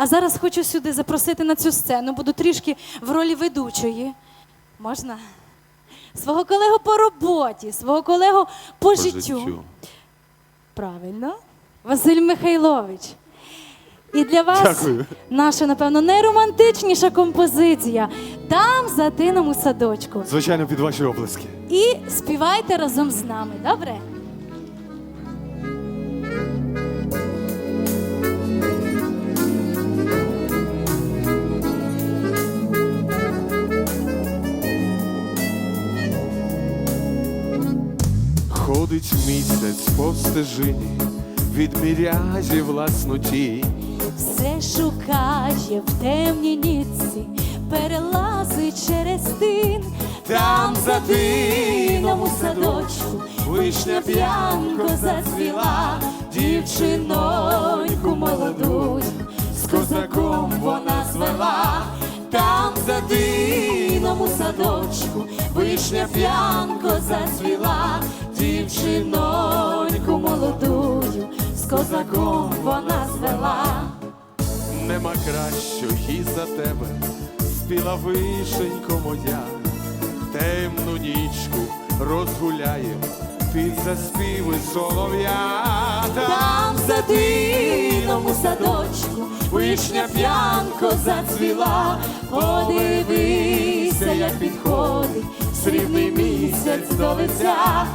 А зараз хочу сюди запросити на цю сцену, буду трішки в ролі ведучої. Можна? Свого колегу по роботі, свого колегу по, життю. Правильно. Василь Михайлович. І для вас Дякую. наша, напевно, найромантичніша композиція Там за тином у садочку. Звичайно, під ваші оплески. І співайте разом з нами, добре? Ходить місяць по стежині, відміряє власну тінь. Все шукає в темній нітці, перелазить через тин. Там за тином у садочку вишня п'янко зацвіла, дівчиноньку молоду, з козаком вона звела. Там за тином у садочку, вишня п'янко зацвіла, дівчиноньку молодую, з козаком вона звела. Нема кращої за тебе, спіла вишенько моя, темну нічку розгуляєм під заспіви солов'я. Там за тином у садочку вишня п'янко зацвіла, подивися, як підходить срібний місяць до лиця,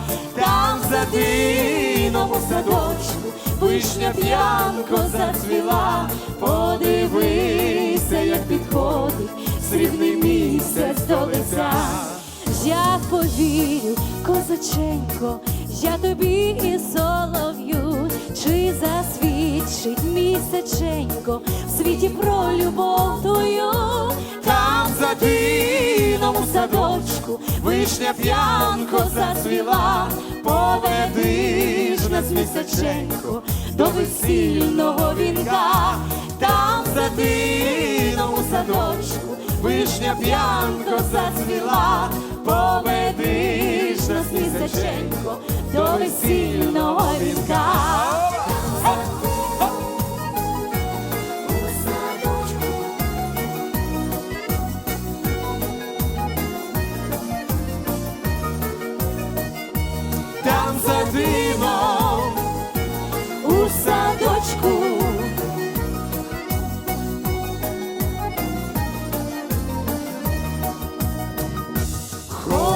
за садочку вишня п'янко зацвіла, подивися, як підходить срібний місяць до лиця. Я повірю, козаченько, я тобі і солов'ю, чи засвідчить місяченько в світі про любов твою, там за тином садочку вишня п'янко зацвіла, поведи ж нас місяченько до весільного вінка, там за у садочку вишня п'янко зацвіла, поведи ж нас місяченько до весільного вінка.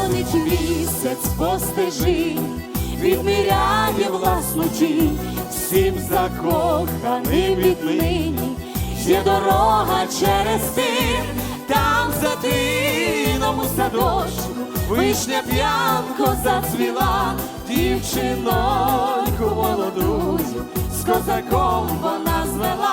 Ходить місяць по відміряє власну тінь, всім закоханим віднині, є дорога через тин, там за тином у садочку, вишня п'янко зацвіла, дівчиноньку молодую, з козаком вона звела,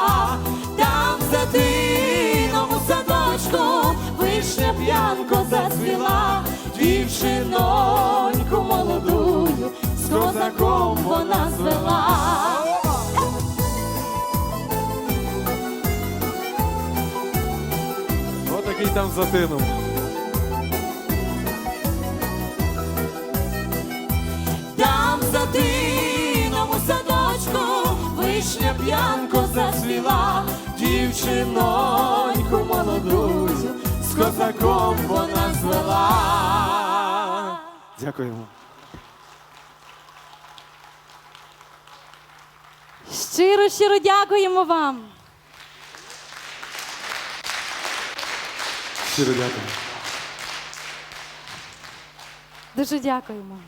Отакий там за тином. Там за тином у садочку вишня п'янко зацвіла, дівчиноньку молодую, з козаком вона звела. Дякуємо. Щиро, щиро дякуємо вам. Щиро дякую. Дуже дякуємо.